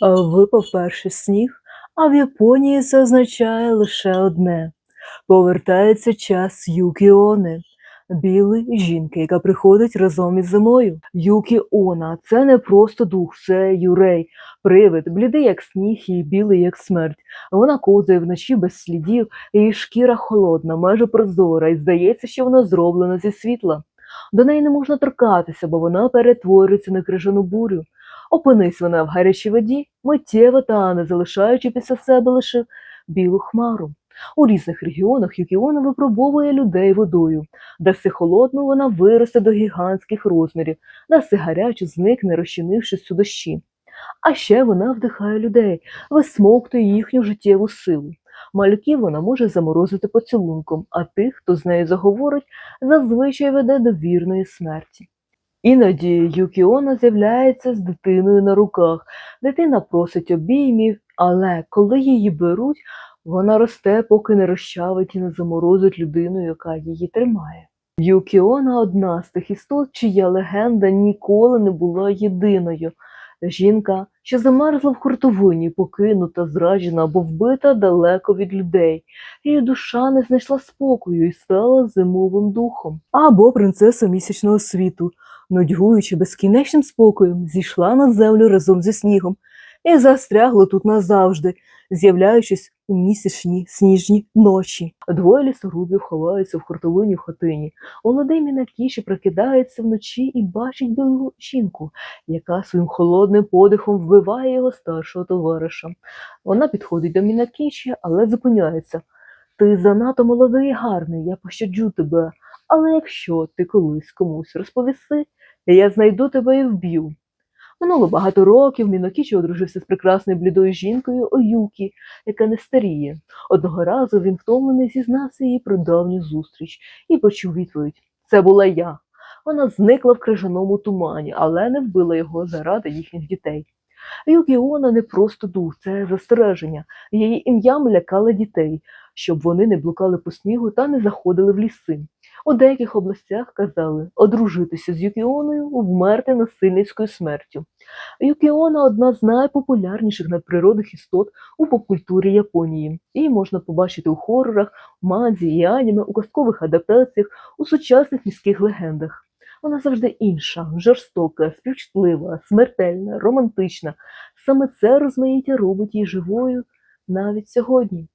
Випав перший сніг, а в Японії це означає лише одне: повертається час Юкіони, білої жінки, яка приходить разом із зимою. Юкіона це не просто дух, це юрей, привид, блідий, як сніг, і білий, як смерть. Вона ковзає вночі без слідів, її шкіра холодна, майже прозора, і здається, що вона зроблена зі світла. До неї не можна торкатися, бо вона перетворюється на крижану бурю. Опинись вона в гарячій воді, миттєво тане, залишаючи після себе лише білу хмару. У різних регіонах Юкіона випробовує людей водою. Даси холодну, вона виросте до гігантських розмірів, даси гарячу, зникне, розчинившись у дощі. А ще вона вдихає людей, висмоктує їхню життєву силу. Малюків вона може заморозити поцілунком, а тих, хто з нею заговорить, зазвичай веде до вірної смерті. Іноді Юкіона з'являється з дитиною на руках. Дитина просить обіймів, але коли її беруть, вона росте, поки не розчавить і не заморозить людину, яка її тримає. Юкіона одна з тих істот, чия легенда ніколи не була єдиною. Жінка, що замерзла в хуртовині, покинута, зраджена або вбита далеко від людей. Її душа не знайшла спокою і стала зимовим духом. Або принцеса місячного світу, нудьгуючи безкінечним спокоєм, зійшла на землю разом зі снігом і застрягла тут назавжди, з'являючись у місячні сніжні ночі. Двоє лісорубів ховаються в хуртовині в хатині. Молодий Мінакіші прокидається вночі і бачить білу жінку, яка своїм холодним подихом вбиває його старшого товариша. Вона підходить до Мінакіші, але зупиняється. Ти занадто молодий і гарний, я пощаджу тебе. Але якщо ти колись комусь розповіси, я знайду тебе і вб'ю. Минуло багато років Мінокічі одружився з прекрасною блідою жінкою Оюкі, яка не старіє. Одного разу він втомлений зізнався їй про давню зустріч і почув відповідь: Це була я. Вона зникла в крижаному тумані, але не вбила його заради їхніх дітей. Юкіона не просто дух, це застереження. Її ім'ям лякали дітей, щоб вони не блукали по снігу та не заходили в ліси. У деяких областях казали одружитися з Юкіоною, вмерти насильницькою смертю. Юкіона одна з найпопулярніших надприродних істот у попкультурі Японії. Її можна побачити у хорорах, манзі і аніме, у казкових адаптаціях, у сучасних міських легендах. Вона завжди інша, жорстока, співчутлива, смертельна, романтична. Саме це розмаїття робить її живою навіть сьогодні.